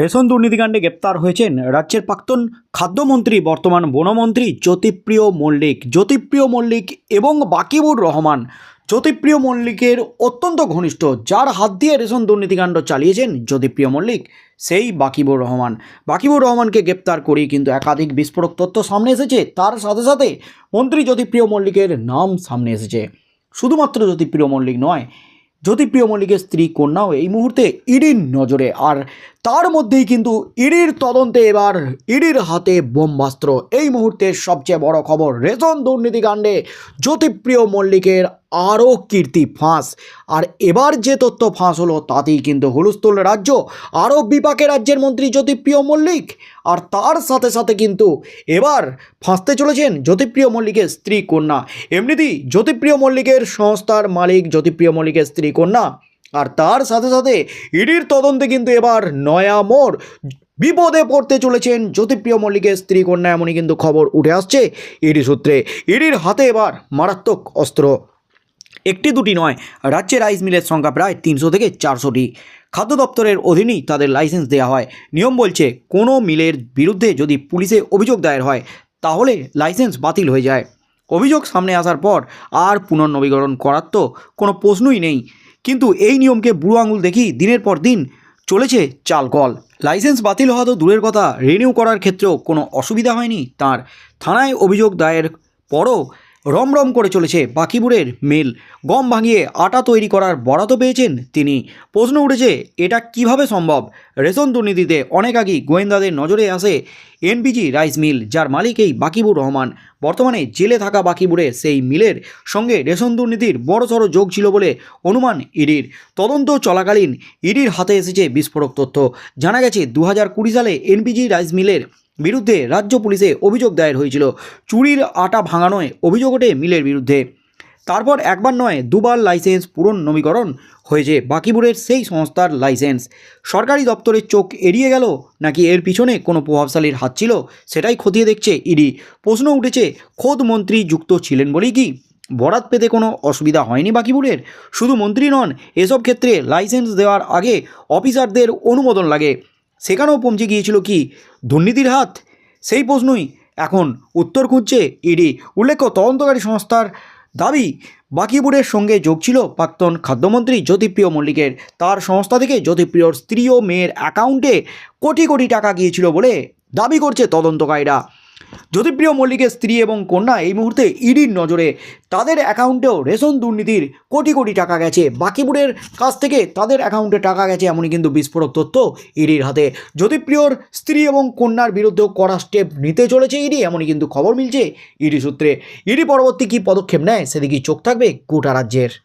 Ration দুর্নীতিকাণ্ডে গ্রেপ্তার হয়েছেন রাজ্যের প্রাক্তন খাদ্যমন্ত্রী, বর্তমান বনমন্ত্রী জ্যোতিপ্রিয় মল্লিক। জ্যোতিপ্রিয় মল্লিক এবং বাকিবুর রহমান। জ্যোতিপ্রিয় মল্লিকের অত্যন্ত ঘনিষ্ঠ, যার হাত দিয়ে রেশন দুর্নীতিকাণ্ড চালিয়েছেন জ্যোতিপ্রিয় মল্লিক, সেই বাকিবুর রহমান। বাকিবুর রহমানকে গ্রেপ্তার করেই কিন্তু একাধিক বিস্ফোরক তথ্য সামনে এসেছে। তার সাথে সাথে মন্ত্রী জ্যোতিপ্রিয় মল্লিকের নাম সামনে এসেছে। শুধুমাত্র জ্যোতিপ্রিয় মল্লিক নয়, জ্যোতিপ্রিয় মল্লিকের স্ত্রী, কন্যাও এই মুহূর্তে ইডির নজরে। আর তার মধ্যেই কিন্তু ইডির তদন্তে এবার ইডির হাতে বোমবাস্ত্র এই মুহূর্তের সবচেয়ে বড় খবর, রেশন দুর্নীতিকাণ্ডে জ্যোতিপ্রিয় মল্লিকের আরও কীর্তি ফাঁস। আর এবার যে তথ্য ফাঁস হলো, তাতেই কিন্তু হুলস্থুল রাজ্য, আরও বিপাকে রাজ্যের মন্ত্রী জ্যোতিপ্রিয় মল্লিক। আর তার সাথে সাথে কিন্তু এবার ফাঁসতে চলেছেন জ্যোতিপ্রিয় মল্লিকের স্ত্রী কন্যা। এমনিতেই জ্যোতিপ্রিয় মল্লিকের সংস্থার মালিক জ্যোতিপ্রিয় মল্লিকের স্ত্রী কন্যা। আর তার সাথে সাথে ইডির তদন্তে কিন্তু এবার নয়া মোড়। বিপদে পড়তে চলেছেন জ্যোতিপ্রিয় মল্লিকের স্ত্রী কন্যা, এমনই কিন্তু খবর উঠে আসছে ইডি সূত্রে। ইডির হাতে এবার মারাত্মক অস্ত্র। একটি দুটি নয় রাজ্যে রাইস মিলের সংখ্যা প্রায় তিনশো থেকে চারশোটি। খাদ্য দপ্তরের অধীনেই তাদের লাইসেন্স দেওয়া হয়। নিয়ম বলছে, কোনো মিলের বিরুদ্ধে যদি পুলিশে অভিযোগ দায়ের হয়, তাহলে লাইসেন্স বাতিল হয়ে যায়। অভিযোগ সামনে আসার পর আর পুনর্নবীকরণ করার তো কোনো প্রশ্নই নেই। কিন্তু এই নিয়মকে বুড়ো আঙুল দেখি দিনের পর দিন চলেছে চাল কল। লাইসেন্স বাতিল হওয়া তো দূরের কথা রিনিউ করার ক্ষেত্রেও কোনো অসুবিধা হয়নি তার। থানায় অভিযোগ দায়ের পরও রমরম করে চলেছে বাকিপুরের মিল। গম ভাঙিয়ে আটা তৈরি করার বরাত পেয়েছেন তিনি। প্রশ্ন উঠেছে, এটা কীভাবে সম্ভব? রেশন দুর্নীতিতে অনেক আগেই গোয়েন্দাদের নজরে আসে এনপিজি রাইস মিল, যার মালিক এই বাকিবুর রহমান। বর্তমানে জেলে থাকা বাকিবুরের সেই মিলের সঙ্গে রেশন দুর্নীতির বড়সড় যোগ ছিল বলে অনুমান ইডির। তদন্ত চলাকালীন ইডির হাতে এসেছে বিস্ফোরক তথ্য। জানা গেছে দু হাজার কুড়ি সালে এনপিজি রাইস মিলের বিরুদ্ধে রাজ্য পুলিশে অভিযোগ দায়ের হয়েছিল। চুরির আটা ভাঙানোয় অভিযোগ ওঠে মিলের বিরুদ্ধে। তারপর একবার নয়, দুবার লাইসেন্স পুনর্নবীকরণ হয়েছে। বাকিপুরের সেই সংস্থার লাইসেন্স। সরকারি দপ্তরের চোখ এড়িয়ে গেল নাকি এর পিছনে কোনো প্রভাবশালীর হাত ছিল, সেটাই খতিয়ে দেখছে ইডি। প্রশ্ন উঠেছে, খোদ মন্ত্রী যুক্ত ছিলেন বলেই কি? বরাত পেতে কোনো অসুবিধা হয়নি বাকিপুরের? শুধু মন্ত্রী নন, এসব ক্ষেত্রে লাইসেন্স দেওয়ার আগে অফিসারদের অনুমোদন লাগে। সেখানেও পৌঁছে গিয়েছিল কি? দুর্নীতির হাত? সেই প্রশ্নই এখন উত্তর খুঁজছে ইডি উল্লেখ্য তদন্তকারী সংস্থার দাবি। বাকিপুরের সঙ্গে যোগ ছিল প্রাক্তন খাদ্যমন্ত্রী জ্যোতিপ্রিয় মল্লিকের। তার সংস্থা থেকে জ্যোতিপ্রিয়র স্ত্রী ও মেয়ের অ্যাকাউন্টে কোটি কোটি টাকা গিয়েছিল বলে দাবি করছে তদন্তকারীরা। জ্যোতিপ্রিয় মল্লিকের স্ত্রী এবং কন্যা এই মুহূর্তে ইডির নজরে। তাদের অ্যাকাউন্টেও রেশন দুর্নীতির কোটি কোটি টাকা গেছে। বাকিপুরের কাছ থেকে তাদের অ্যাকাউন্টে টাকা গেছে এমনই কিন্তু বিস্ফোরক তথ্য ইডির হাতে। জ্যোতিপ্রিয়র স্ত্রী এবং কন্যার বিরুদ্ধেও কড়া স্টেপ নিতে চলেছে ইডি, এমনই কিন্তু খবর মিলছে ইডি সূত্রে। ইডি পরবর্তী কী পদক্ষেপ নেয় সেদিকেই চোখ থাকবে গোটা রাজ্যের।